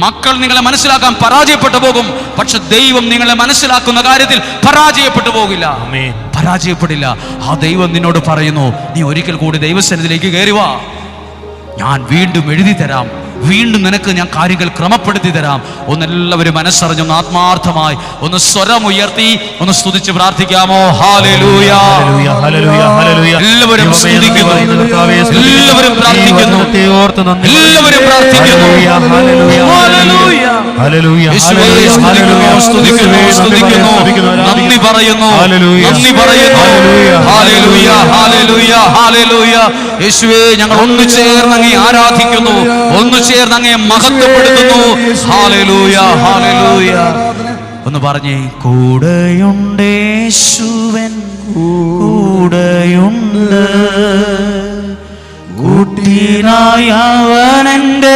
മക്കൾ നിങ്ങളെ മനസ്സിലാക്കാൻ പരാജയപ്പെട്ടു പോകും. പക്ഷെ ദൈവം നിങ്ങളെ മനസ്സിലാക്കുന്ന കാര്യത്തിൽ പരാജയപ്പെട്ടു പോകില്ല. പരാജയപ്പെടില്ല. ആ ദൈവം നിന്നോട് പറയുന്നു നീ ഒരിക്കൽ കൂടി ദൈവസന്നിധിയിലേക്ക് കയറിവാ ഞാൻ വീണ്ടും എഴുതി തരാം. വീണ്ടും നിനക്ക് ഞാൻ കാര്യങ്ങൾ ക്രമപ്പെടുത്തി തരാം. ഒന്നെല്ലാവരും മനസ്സറിഞ്ഞൊന്ന് ആത്മാർത്ഥമായി ഒന്ന് സ്വരം ഉയർത്തി ഒന്ന് സ്തുതിച്ച് പ്രാർത്ഥിക്കാമോ. എല്ലാവരും സ്തുതിക്കുന്നു. എല്ലാവരും പ്രാർത്ഥിക്കുന്നു. എല്ലാവരും പ്രാർത്ഥിക്കുന്നു. നന്ദി പറയുന്നു. നന്ദി പറയുന്നു. യേശുവേ ഞങ്ങൾ ഒന്നു ചേർന്ന് അങ്ങേ ആരാധിക്കുന്നു. ഒന്നു ചേർന്ന് അങ്ങേ മഹത്വപ്പെടുത്തുന്നു. ഹാലേലൂയ ഹാലേലൂയ ഒന്ന് പറഞ്ഞേ കൂടെയുണ്ട് യേശുവൻ കൂടെയുണ്ട്. കൂട്ടിനായി അവൻ എന്റെ